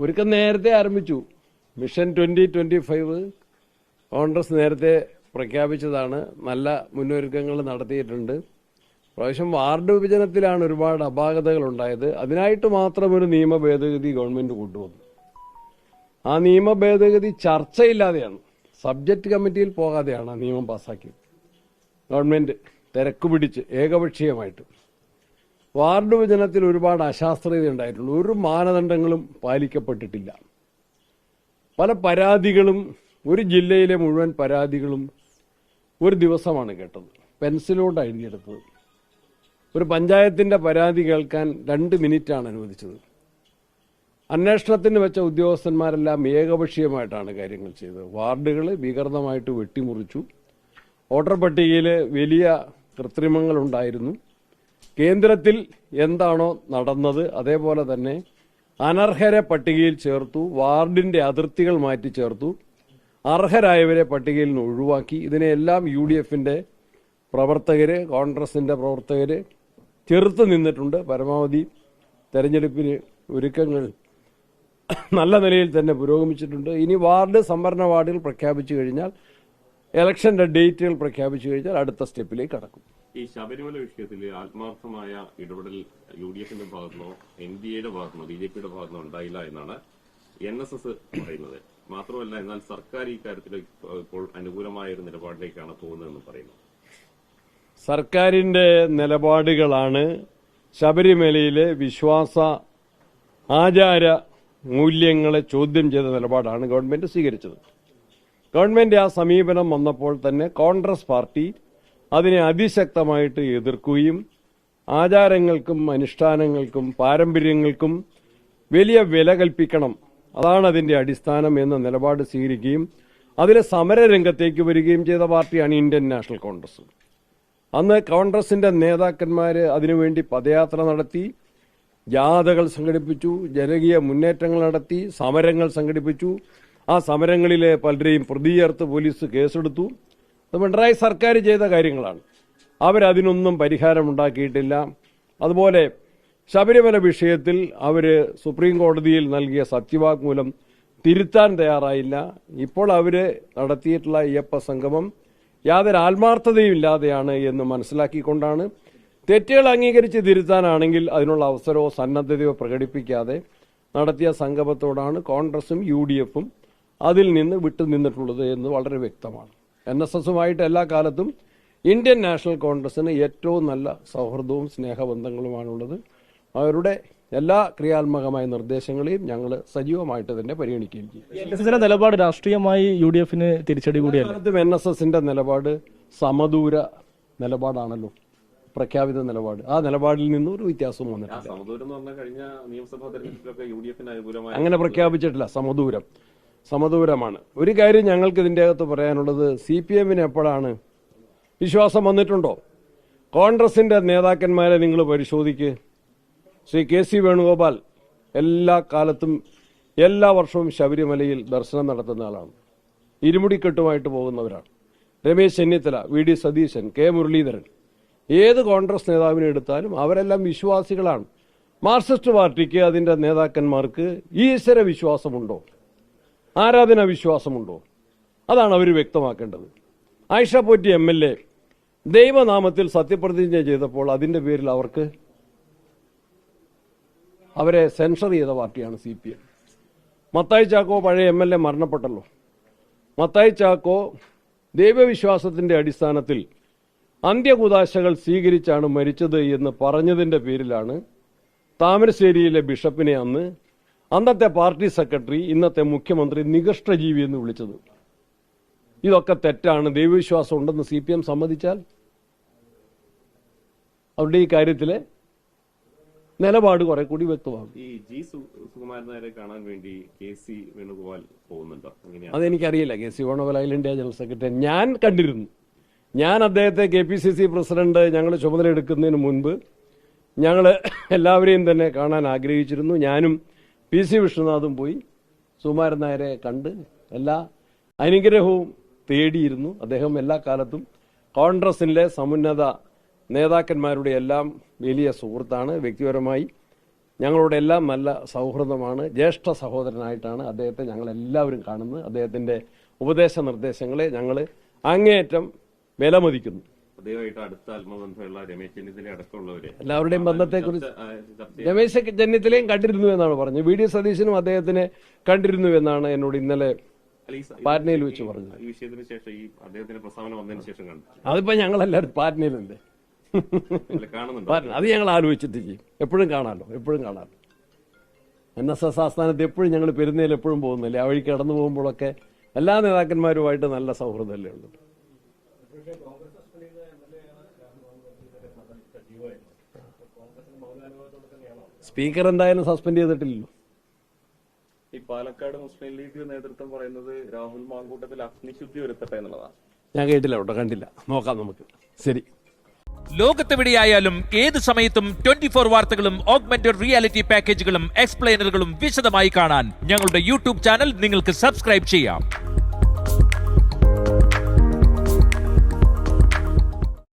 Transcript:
ഒരുക്കം നേരത്തെ ആരംഭിച്ചു. Mission twenty twenty five Congress നേരത്തെ പ്രഖ്യാപിച്ചതാണ്. നല്ല മുന്നൊരുക്കങ്ങൾ നടത്തിയിട്ടുണ്ട്. പ്രാവശ്യം വാർഡ് വിഭജനത്തിലാണ് ഒരുപാട് അപാകതകൾ ഉണ്ടായത്. അതിനായിട്ട് മാത്രം ഒരു നിയമ ഭേദഗതി ഗവൺമെന്റ് കൊണ്ടുവന്നു. ആ നിയമ ഭേദഗതി ചർച്ചയില്ലാതെയാണ്. സബ്ജക്ട് കമ്മിറ്റിയിൽ പോകാതെയാണ് ആ നിയമം പാസ്സാക്കിയത് ഗവൺമെന്റ് തിരക്ക് പിടിച്ച് ഏകപക്ഷീയമായിട്ട്. വാർഡ് വിഭജനത്തിൽ ഒരുപാട് അശാസ്ത്രീയത ഉണ്ടായിട്ടുണ്ട്. ഒരു മാനദണ്ഡങ്ങളും പാലിക്കപ്പെട്ടിട്ടില്ല. പല പരാതികളും ഒരു ജില്ലയിലെ മുഴുവൻ പരാതികളും ഒരു ദിവസമാണ് കേട്ടത്. പെൻസിലോട്ട് എഴുതിയെടുത്തത് ഒരു പഞ്ചായത്തിന്റെ പരാതി കേൾക്കാൻ രണ്ട് മിനിറ്റാണ് അനുവദിച്ചത്. അന്വേഷണത്തിന് വെച്ച ഉദ്യോഗസ്ഥന്മാരെല്ലാം ഏകപക്ഷീയമായിട്ടാണ് കാര്യങ്ങൾ ചെയ്തത്. വാർഡുകൾ വികൃതമായിട്ട് വെട്ടിമുറിച്ചു. വോട്ടർ പട്ടികയിൽ വലിയ കൃത്രിമങ്ങൾ ഉണ്ടായിരുന്നു കേന്ദ്രത്തിൽ എന്താണോ നടന്നത് അതേപോലെ തന്നെ അനർഹരെ പട്ടികയിൽ ചേർത്തു വാർഡിന്റെ അതിർത്തികൾ മാറ്റി ചേർത്തു അർഹരായവരെ പട്ടികയിൽ നിന്ന് ഒഴിവാക്കി. ഇതിനെല്ലാം യു ഡി എഫിന്റെ പ്രവർത്തകർ കോൺഗ്രസിന്റെ പ്രവർത്തകർ ചെറുത്ത് നിന്നിട്ടുണ്ട്. പരമാവധി തെരഞ്ഞെടുപ്പിന് ഒരുക്കങ്ങൾ നല്ല നിലയിൽ തന്നെ പുരോഗമിച്ചിട്ടുണ്ട്. ഇനി വാർഡ് സംവരണ വാർഡുകൾ പ്രഖ്യാപിച്ചു കഴിഞ്ഞാൽ ഇലക്ഷന്റെ ഡേറ്റുകൾ പ്രഖ്യാപിച്ചു കഴിഞ്ഞാൽ അടുത്ത സ്റ്റെപ്പിലേക്ക് കടക്കും. ഈ ശബരിമല വിഷയത്തിൽ ആത്മാർത്ഥമായ ഇടപെടൽ യു ഡി എഫിന്റെ ഭാഗത്തുനിന്നോ എൻ ഡി എയുടെ ഭാഗത്തുനിന്നോ ബി ജെ പിയുടെ ഭാഗത്തുനിന്നോ ഉണ്ടായില്ല എന്നാണ് എൻ എസ് എസ് പറയുന്നത്. മാത്രമല്ല എന്നാൽ സർക്കാർ ഈ കാര്യത്തിൽ ഇപ്പോൾ അനുകൂലമായ ഒരു നിലപാടിലേക്കാണ് പോകുന്നതെന്ന് പറയുന്നു. സർക്കാരിന്റെ നിലപാടുകളാണ് ശബരിമലയിലെ വിശ്വാസ ആചാര മൂല്യങ്ങളെ ചോദ്യം ചെയ്ത നിലപാടാണ് ഗവൺമെന്റ് സ്വീകരിച്ചത്. ഗവൺമെന്റ് ആ സമീപനം വന്നപ്പോൾ തന്നെ കോൺഗ്രസ് പാർട്ടി അതിനെ അതിശക്തമായിട്ട് എതിർക്കുകയും ആചാരങ്ങൾക്കും അനുഷ്ഠാനങ്ങൾക്കും പാരമ്പര്യങ്ങൾക്കും വലിയ വില കൽപ്പിക്കണം. അതാണ് അതിന്റെ അടിസ്ഥാനം എന്ന നിലപാട് സ്വീകരിക്കുകയും അതിലെ സമരരംഗത്തേക്ക് വരികയും ചെയ്ത പാർട്ടിയാണ് ഇന്ത്യൻ നാഷണൽ കോൺഗ്രസ്. അന്ന് കോൺഗ്രസിന്റെ നേതാക്കന്മാർ അതിനുവേണ്ടി പദയാത്ര നടത്തി ജാഥകൾ സംഘടിപ്പിച്ചു ജനകീയ മുന്നേറ്റങ്ങൾ നടത്തി സമരങ്ങൾ സംഘടിപ്പിച്ചു. ആ സമരങ്ങളിലെ പലരെയും പ്രതിചേർത്ത് പോലീസ് കേസെടുത്തു. അത് പിണറായി സർക്കാർ ചെയ്ത കാര്യങ്ങളാണ്. അവരതിനൊന്നും പരിഹാരമുണ്ടാക്കിയിട്ടില്ല. അതുപോലെ ശബരിമല വിഷയത്തിൽ അവർ സുപ്രീം കോടതിയിൽ നൽകിയ സത്യവാങ്മൂലം തിരുത്താൻ തയ്യാറായില്ല. ഇപ്പോൾ അവർ നടത്തിയിട്ടുള്ള അയ്യപ്പ സംഗമം യാതൊരു ആത്മാർത്ഥതയും ഇല്ലാതെയാണ് എന്ന് മനസ്സിലാക്കിക്കൊണ്ടാണ്. തെറ്റുകൾ അംഗീകരിച്ച് തിരുത്താനാണെങ്കിൽ അതിനുള്ള അവസരമോ സന്നദ്ധതയോ പ്രകടിപ്പിക്കാതെ നടത്തിയ സംഗമത്തോടാണ് കോൺഗ്രസും യു അതിൽ നിന്ന് വിട്ടുനിന്നിട്ടുള്ളത് എന്ന് വളരെ വ്യക്തമാണ്. എൻ എസ് എസുമായിട്ട് എല്ലാ കാലത്തും ഇന്ത്യൻ നാഷണൽ കോൺഗ്രസിന് ഏറ്റവും നല്ല സൗഹൃദവും സ്നേഹബന്ധങ്ങളുമാണുള്ളത്. അവരുടെ എല്ലാ ക്രിയാത്മകമായ നിർദ്ദേശങ്ങളെയും ഞങ്ങൾ സജീവമായിട്ട് തന്നെ പരിഗണിക്കുകയും ചെയ്യും. നിലപാട് രാഷ്ട്രീയമായി യു ഡി എഫിന് തിരിച്ചടി കൂടിയല്ല? എൻ എസ് എസിന്റെ നിലപാട് സമദൂര നിലപാടാണല്ലോ. പ്രഖ്യാപിത നിലപാട്. ആ നിലപാടിൽ നിന്നും ഒരു വ്യത്യാസവും വന്നിട്ടില്ല. അങ്ങനെ പ്രഖ്യാപിച്ചിട്ടില്ല. സമദൂരം. സമദൂരമാണ്. ഒരു കാര്യം ഞങ്ങൾക്ക് ഇതിന്റെ അകത്ത് പറയാനുള്ളത് സി പി എമ്മിന് എപ്പോഴാണ് വിശ്വാസം വന്നിട്ടുണ്ടോ? കോൺഗ്രസിന്റെ നേതാക്കന്മാരെ നിങ്ങൾ പരിശോധിക്ക്. ശ്രീ കെ സി വേണുഗോപാൽ എല്ലാ കാലത്തും എല്ലാ വർഷവും ശബരിമലയിൽ ദർശനം നടത്തുന്ന ആളാണ്. ഇരുമുടിക്കെട്ടുമായിട്ട് പോകുന്നവരാണ്. Ramesh Chennithala V D Satheesan K Muraleedharan. ഏത് കോൺഗ്രസ് നേതാവിനെ എടുത്താലും അവരെല്ലാം വിശ്വാസികളാണ്. മാർക്സിസ്റ്റ് പാർട്ടിക്ക് അതിന്റെ നേതാക്കന്മാർക്ക് ഈശ്വര വിശ്വാസമുണ്ടോ? ആരാധന വിശ്വാസമുണ്ടോ അതാണ് അവർ വ്യക്തമാക്കേണ്ടത്. Aisha Potty M L A ദൈവനാമത്തിൽ സത്യപ്രതിജ്ഞ ചെയ്തപ്പോൾ അതിന്റെ പേരിൽ അവർക്ക് അവരെ സെൻഷർ ചെയ്ത പാർട്ടിയാണ് C P M. Mathai Chacko പഴയ എം എൽ എ മരണപ്പെട്ടല്ലോ. മത്തായി ചാക്കോ ദൈവവിശ്വാസത്തിന്റെ അടിസ്ഥാനത്തിൽ അന്ത്യകുദാശകൾ സ്വീകരിച്ചാണ് മരിച്ചത് എന്ന് പറഞ്ഞതിന്റെ പേരിലാണ് താമരശ്ശേരിയിലെ ബിഷപ്പിനെ അന്ന് അന്നത്തെ പാർട്ടി സെക്രട്ടറി ഇന്നത്തെ മുഖ്യമന്ത്രി നികഷ്ടജീവി എന്ന് വിളിച്ചത്. ഇതൊക്കെ തെറ്റാണ്. ദൈവവിശ്വാസം ഉണ്ടെന്ന് സി പി എം സമ്മതിച്ചാൽ അവരുടെ ഈ കാര്യത്തിലെ നിലപാട് കുറെ കൂടി വ്യക്തമാകും. ഈ ജി സുകുമാരൻ നേരെ കാണാൻ വേണ്ടി കെ സി വേണുഗോപാൽ പോകുന്നുണ്ടോ? അതെനിക്കറിയില്ല. കെ സി വേണുഗോപാൽ അഖില ഇന്ത്യ ജനറൽ സെക്രട്ടറി. ഞാൻ കണ്ടിരുന്നു. ഞാൻ അദ്ദേഹത്തെ K P C C president ഞങ്ങൾ ചുമതല എടുക്കുന്നതിന് മുൻപ് ഞങ്ങൾ എല്ലാവരെയും തന്നെ കാണാൻ ആഗ്രഹിച്ചിരുന്നു. ഞാനും പി സി വിഷ്ണുനാഥും പോയി. സുമാരൻ നായരെ കണ്ട് എല്ലാ അനുഗ്രഹവും തേടിയിരുന്നു. അദ്ദേഹം എല്ലാ കാലത്തും കോൺഗ്രസിലെ സമുന്നത നേതാക്കന്മാരുടെ എല്ലാം വലിയ സുഹൃത്താണ്. വ്യക്തിപരമായി ഞങ്ങളുടെ എല്ലാം നല്ല സൗഹൃദമാണ്. ജ്യേഷ്ഠ സഹോദരനായിട്ടാണ് അദ്ദേഹത്തെ ഞങ്ങൾ എല്ലാവരും കാണുന്നത്. അദ്ദേഹത്തിന്റെ ഉപദേശ നിർദ്ദേശങ്ങളെ ഞങ്ങൾ അങ്ങേയറ്റം വിലമതിക്കുന്നു. അദ്ദേഹമായിട്ട് അടുത്ത ആത്മബന്ധമുള്ള രമേശ് ചെന്നിത്തല അടക്കമുള്ളവര് എല്ലാവരുടെയും ബന്ധത്തെക്കുറിച്ച് രമേശ് ചെന്നിത്തലയും കണ്ടിരുന്നു എന്നാണ് പറഞ്ഞത്. വി. ഡി. സതീശനും അദ്ദേഹത്തിനെ കണ്ടിരുന്നു എന്നാണ് എന്നോട് ഇന്നലെ പാറ്റ്നയിൽ വെച്ച് പറഞ്ഞത്. ഈ വിഷയത്തിന് ശേഷം ഈ അദ്ദേഹത്തിന്റെ പ്രസ്താവന വന്നതിന് ശേഷം കണ്ടു. അതിപ്പോ ഞങ്ങളെല്ലാവരും പാറ്റ്നയിലുണ്ട്. അത് ഞങ്ങൾ ആലോചിച്ചിട്ട് ചെയ്യും എപ്പോഴും കാണാമല്ലോ എപ്പോഴും കാണാമല്ലോ എൻ എസ് എസ് ആസ്ഥാനത്ത് എപ്പോഴും ഞങ്ങൾ പെരുന്നയിൽ എപ്പോഴും പോകുന്നില്ലേ? ആ വഴി കടന്നു പോകുമ്പോഴൊക്കെ എല്ലാ നേതാക്കന്മാരുമായിട്ട് നല്ല സൗഹൃദമല്ലേ ഉള്ളത് സ്പീക്കർ എന്തായാലും സസ്പെൻഡ് ചെയ്തിട്ടില്ലല്ലോ. ഈ പാലക്കാട് മുസ്ലിം ലീഗ് നേതൃത്വം പറയുന്നത് രാഹുൽ മാങ്കൂട്ടത്തിൽ അഗ്നിശുദ്ധി വരുത്തട്ടെ എന്നുള്ളതാണ്. ഞാൻ കേട്ടില്ല കേട്ടോ കണ്ടില്ല. നോക്കാം നമുക്ക്. ശരി. ലോകത്തെവിടെയായാലും ഏത് സമയത്തും ട്വന്റി ഫോർ വാർത്തകളും ഓഗ്മെന്റഡ് റിയാലിറ്റി പാക്കേജുകളും എക്സ്പ്ലെയിനറുകളും വിശദമായി കാണാൻ ഞങ്ങളുടെ യൂട്യൂബ് ചാനൽ നിങ്ങൾക്ക് സബ്സ്ക്രൈബ് ചെയ്യാം.